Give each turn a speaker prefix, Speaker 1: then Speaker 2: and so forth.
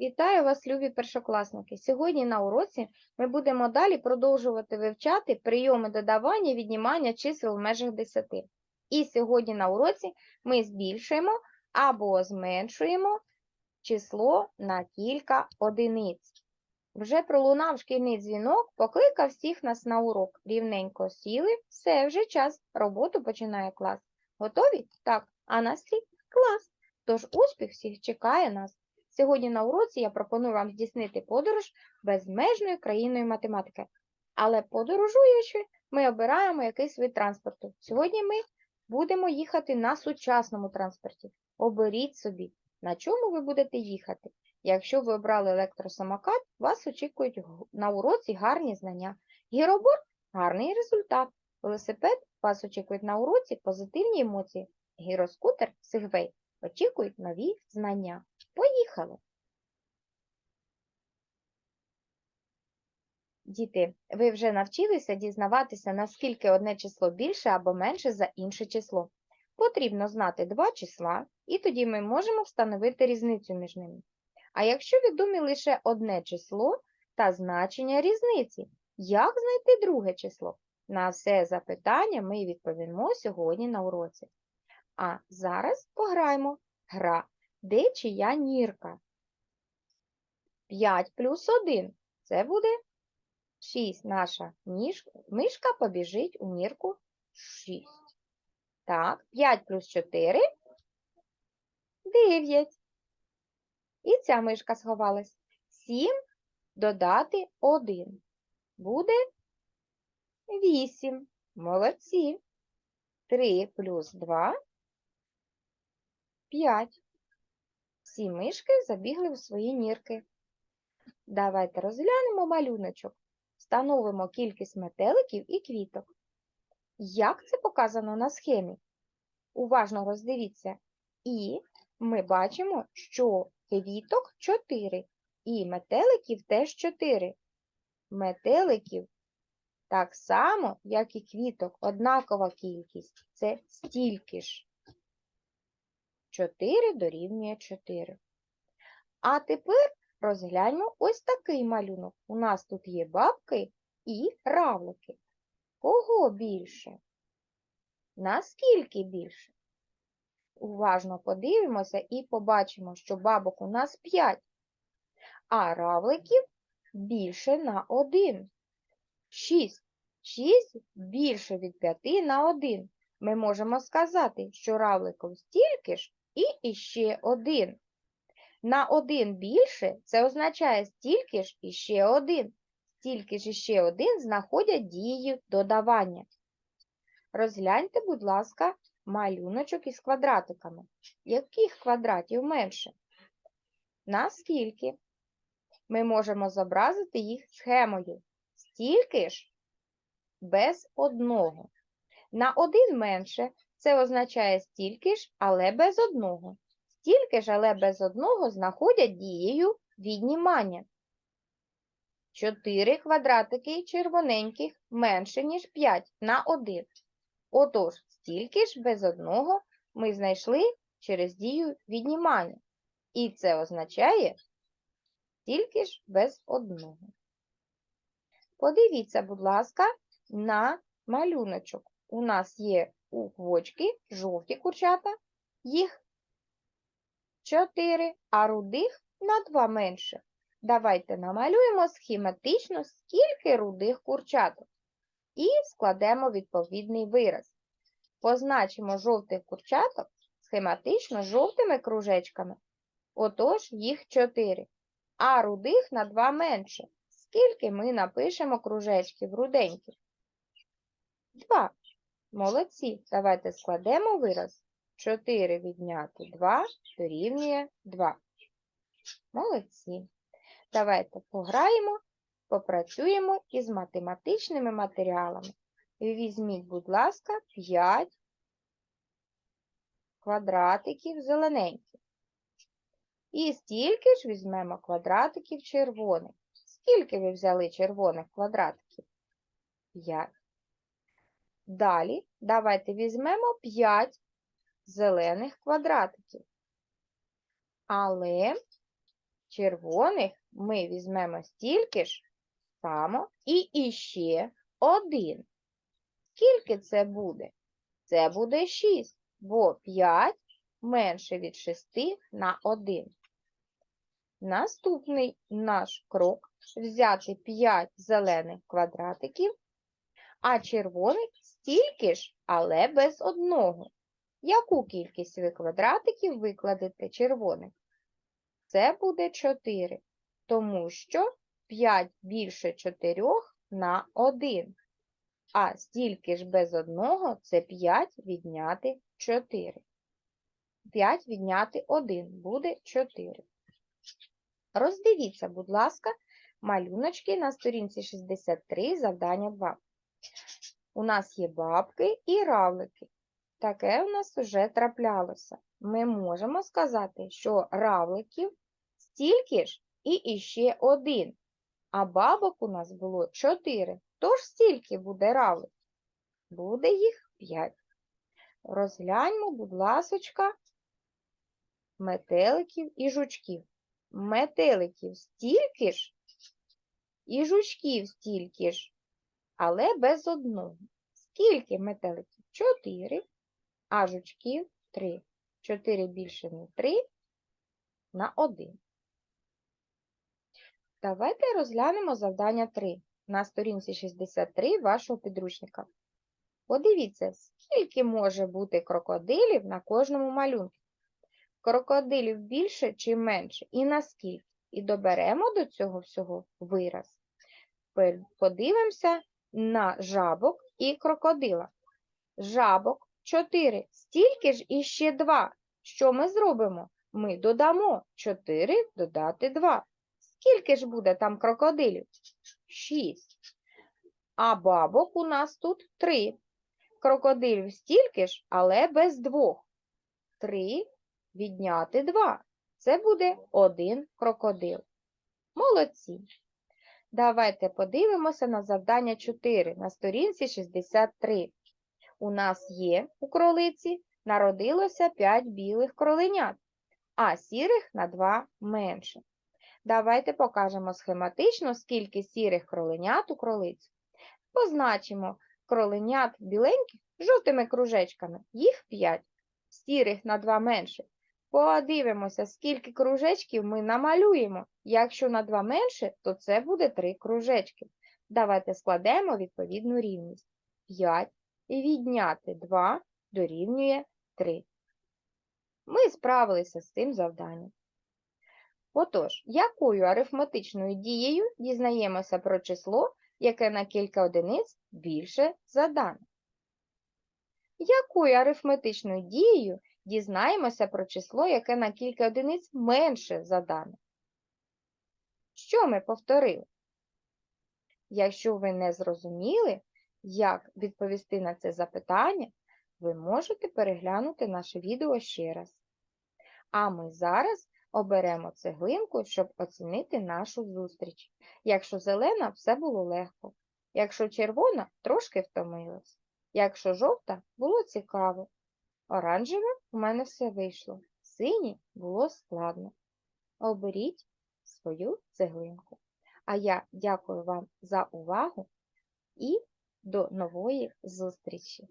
Speaker 1: Вітаю вас, любі першокласники! Сьогодні на уроці ми будемо далі продовжувати вивчати прийоми додавання віднімання чисел в межах 10. І сьогодні на уроці ми збільшуємо або зменшуємо число на кілька одиниць. Вже пролунав шкільний дзвінок, покликав всіх нас на урок. Рівненько сіли, все, вже час, роботу починає клас. Готові? Так, а настрій клас. Тож успіх всіх чекає нас. Сьогодні на уроці я пропоную вам здійснити подорож безмежною країною математики. Але подорожуючи, ми обираємо якийсь вид транспорту. Сьогодні ми будемо їхати на сучасному транспорті. Оберіть собі, на чому ви будете їхати. Якщо ви обрали електросамокат, вас очікують на уроці гарні знання. Гіроборд – гарний результат. Велосипед вас очікують на уроці позитивні емоції. Гіроскутер – сегвей очікують нові знання. Поїхали! Діти, ви вже навчилися дізнаватися, наскільки одне число більше або менше за інше число. Потрібно знати два числа, і тоді ми можемо встановити різницю між ними. А якщо відомі лише одне число та значення різниці, як знайти друге число? На все запитання ми відповімо сьогодні на уроці. А зараз пограємо. Гра. Де чия нірка? 5 плюс 1. Це буде 6. Наша мишка побіжить у нірку 6. Так, 5 плюс 4 – 9. І ця мишка сховалась. 7 додати 1. Буде 8. Молодці. 3 плюс 2 – 5. Всі мишки забігли у свої нірки. Давайте розглянемо малюночок. Встановимо кількість метеликів і квіток. Як це показано на схемі? Уважно роздивіться. І ми бачимо, що квіток 4, і метеликів теж 4. Метеликів так само, як і квіток, однакова кількість. Це стільки ж. 4 дорівнює 4. А тепер розгляньмо ось такий малюнок. У нас тут є бабки і равлики. Кого більше? Наскільки більше? Уважно подивимося і побачимо, що бабок у нас 5, а равликів більше на 1. 6. 6 більше від 5 на 1. Ми можемо сказати, що равликів стільки ж і іще один. На один більше це означає стільки ж і ще один. Стільки ж і ще один знаходять дією додавання. Розгляньте, будь ласка, малюночок із квадратиками. Яких квадратів менше? Наскільки? Ми можемо зобразити їх схемою. Стільки ж без одного. На один менше це означає стільки ж, але без одного. Стільки ж, але без одного знаходять дією віднімання. 4 квадратики червоненьких менше, ніж 5 на 1. Отож, стільки ж без одного ми знайшли через дію віднімання. І це означає стільки ж без одного. Подивіться, будь ласка, на малюночок. У нас є у квочки жовті курчата, їх 4, а рудих на 2 менше. Давайте намалюємо схематично, скільки рудих курчаток. І складемо відповідний вираз. Позначимо жовтих курчаток схематично жовтими кружечками. Отож, їх 4. А рудих на 2 менше. Скільки ми напишемо кружечків руденьких? 2. Молодці. Давайте складемо вираз. 4 відняти 2 дорівнює 2. Молодці. Давайте пограємо, попрацюємо із математичними матеріалами. Візьміть, будь ласка, 5 квадратиків зелененьких. І стільки ж візьмемо квадратиків червоних. Скільки ви взяли червоних квадратиків? 5. Далі давайте візьмемо 5 зелених квадратиків. Але червоних ми візьмемо стільки ж само і іще один. Скільки це буде? Це буде 6, бо 5 менше від 6 на 1. Наступний наш крок взяти 5 зелених квадратиків, а червоних стільки ж, але без одного. Яку кількість ви квадратиків викладете червоних? Це буде 4, тому що 5 більше 4 на 1. А стільки ж без одного це 5 відняти 4. 5 відняти 1 буде 4. Роздивіться, будь ласка, малюночки на сторінці 63, завдання 2. У нас є бабки і равлики. Таке у нас вже траплялося. Ми можемо сказати, що равликів стільки ж і іще один, а бабок у нас було 4. Тож стільки буде равлик? Буде їх 5. Розгляньмо, будь ласочка, метеликів і жучків. Метеликів стільки ж, і жучків стільки ж, але без одного. Скільки метеликів? 4, а жучків 3. 4 більше на 3 на 1. Давайте розглянемо завдання 3 на сторінці 63 вашого підручника. Подивіться, скільки може бути крокодилів на кожному малюнку. Крокодилів більше чи менше, і наскільки. І доберемо до цього всього вираз. Подивимося на жабок і крокодила. Жабок 4, стільки ж і ще 2. Що ми зробимо? Ми додамо 4 додати 2. Скільки ж буде там крокодилів? 6. А бабок у нас тут 3. Крокодилів стільки ж, але без двох. 3 відняти 2. Це буде один крокодил. Молодці. Давайте подивимося на завдання 4 на сторінці 63. У нас є у кролиці народилося 5 білих кроленят, а сірих на 2 менше. Давайте покажемо схематично, скільки сірих кроленят у кролиці. Позначимо кроленят біленьких жовтими кружечками. Їх 5, сірих на 2 менше. Подивимося, скільки кружечків ми намалюємо. Якщо на 2 менше, то це буде 3 кружечки. Давайте складемо відповідну рівність. 5 відняти 2 дорівнює 3. Ми справилися з цим завданням. Отож, якою арифметичною дією дізнаємося про число, яке на кілька одиниць більше за дане? Якою арифметичною дією дізнаємося про число, яке на кілька одиниць менше за дане? Що ми повторили? Якщо ви не зрозуміли, як відповісти на це запитання, ви можете переглянути наше відео ще раз. А ми зараз оберемо цеглинку, щоб оцінити нашу зустріч. Якщо зелена, все було легко. Якщо червона, трошки втомилась. Якщо жовта, було цікаво. Оранжеве у мене все вийшло. Синє було складно. Оберіть свою цеглинку. А я дякую вам за увагу і до нової зустрічі!